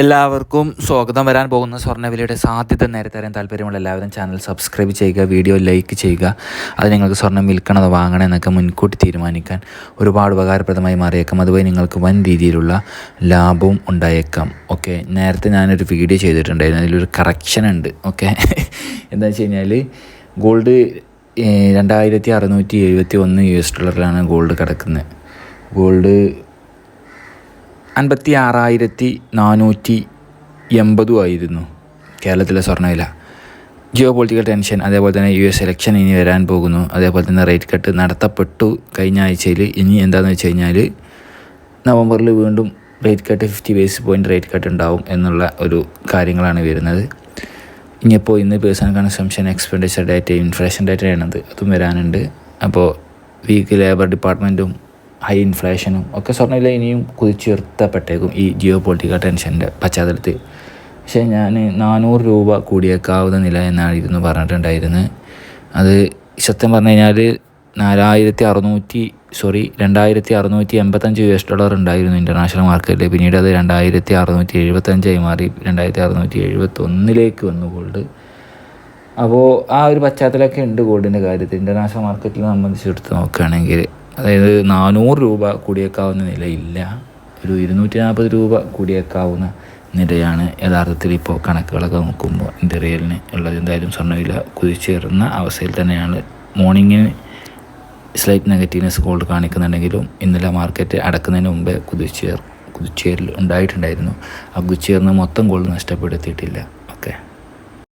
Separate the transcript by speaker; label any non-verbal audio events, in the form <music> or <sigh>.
Speaker 1: എല്ലാവർക്കും സ്വാഗതം. വരാൻ പോകുന്ന സ്വർണവിലയുടെ സാധ്യത നേരത്തെ താല്പര്യമുള്ള എല്ലാവരും ചാനൽ സബ്സ്ക്രൈബ് ചെയ്യുക വീഡിയോ ലൈക്ക് ചെയ്യുക. അത് നിങ്ങൾക്ക് സ്വർണം അതോ വാങ്ങണം എന്നൊക്കെ മുൻകൂട്ടി തീരുമാനിക്കാൻ ഒരുപാട് ഉപകാരപ്രദമായി മാറിയേക്കാം. അതുപോലെ നിങ്ങൾക്ക് വൻ രീതിയിലുള്ള ലാഭവും ഉണ്ടായേക്കാം. ഓക്കെ നേരത്തെ ഞാനൊരു വീഡിയോ ചെയ്തിട്ടുണ്ടായിരുന്നു. അതിലൊരു കറക്ഷൻ ഉണ്ട്. ഓക്കെ <laughs> എന്താ വെച്ച് കഴിഞ്ഞാൽ ഗോൾഡ് രണ്ടായിരത്തി അറുന്നൂറ്റി എഴുപത്തി ഒന്ന് യു എസ് ഡോളറിലാണ് ഗോൾഡ് കിടക്കുന്നത്. ഗോൾഡ് അൻപത്തി ആറായിരത്തി നാനൂറ്റി എൺപതും ആയിരുന്നു കേരളത്തിലെ സ്വർണവില. ജിയോ പൊളിറ്റിക്കൽ ടെൻഷൻ അതേപോലെ തന്നെ യു എസ് ഇലക്ഷൻ ഇനി വരാൻ പോകുന്നു. അതേപോലെ തന്നെ റേറ്റ് കട്ട് നടത്തപ്പെട്ടു കഴിഞ്ഞ ആഴ്ചയിൽ ഇനി എന്താണെന്ന് വെച്ച് കഴിഞ്ഞാൽ നവംബറിൽ വീണ്ടും rate cut fifty base point rate cut ഉണ്ടാവും എന്നുള്ള ഒരു കാര്യങ്ങളാണ് വരുന്നത്. ഇനിയിപ്പോൾ ഇന്ന് personal consumption expenditure data inflation ഡാറ്റയാണത് അതും വരാനുണ്ട്. അപ്പോൾ വീക്ക് ലേബർ ഡിപ്പാർട്ട്മെന്റും ഹൈ ഇൻഫ്ലേഷനും ഒക്കെ സ്വർണവില ഇനിയും കുതിച്ചുയർത്തപ്പെട്ടേക്കും ഈ ജിയോ പൊളിറ്റിക്കൽ ടെൻഷന്റെ പശ്ചാത്തലത്തിൽ. പക്ഷേ ഞാൻ നാനൂറ് രൂപ കൂടിയേക്കാവുന്ന നില എന്നായിരുന്നു പറഞ്ഞിട്ടുണ്ടായിരുന്നത്. അത് സത്യം പറഞ്ഞു കഴിഞ്ഞാൽ നാലായിരത്തി അറുന്നൂറ്റി സോറി രണ്ടായിരത്തി അറുന്നൂറ്റി എൺപത്തഞ്ച് യു എസ് ഡോളർ ഉണ്ടായിരുന്നു ഇന്റർനാഷണൽ മാർക്കറ്റിൽ പിന്നീട് അത് രണ്ടായിരത്തി അറുന്നൂറ്റി എഴുപത്തഞ്ചായി മാറി. രണ്ടായിരത്തി അറുന്നൂറ്റി എഴുപത്തി ഒന്നിലേക്ക് വന്നു ഗോൾഡ് അപ്പോൾ ആ ഒരു പശ്ചാത്തലമൊക്കെ ഉണ്ട് ഗോൾഡിന്റെ കാര്യത്തിൽ. ഇന്റർനാഷണൽ മാർക്കറ്റിൽ സംബന്ധിച്ചെടുത്ത് നോക്കുകയാണെങ്കിൽ അതായത് നാനൂറ് രൂപ കൂടിയേക്കാവുന്ന നിലയില്ല. ഒരു ഇരുന്നൂറ്റി നാൽപ്പത് രൂപ കൂടിയേക്കാവുന്ന നിലയാണ് യഥാർത്ഥത്തിൽ ഇപ്പോൾ കണക്കുകളൊക്കെ നോക്കുമ്പോൾ ഇന്ത്യറിയലിന് ഉള്ളത്. എന്തായാലും സ്വർണവില കുതിച്ചേറുന്ന അവസ്ഥയിൽ തന്നെയാണ്. മോർണിങ്ങിന് സ്ലൈറ്റ് നെഗറ്റീവ്നെസ് ഗോൾഡ് കാണിക്കുന്നുണ്ടെങ്കിലും ഇന്നലെ മാർക്കറ്റ് അടക്കുന്നതിന് മുമ്പേ കുതിച്ചേർ കുതിച്ചേരൽ ഉണ്ടായിട്ടുണ്ടായിരുന്നു. ആ കുതിച്ചേർന്ന് മൊത്തം ഗോൾഡ് നഷ്ടപ്പെടുത്തിയിട്ടില്ല.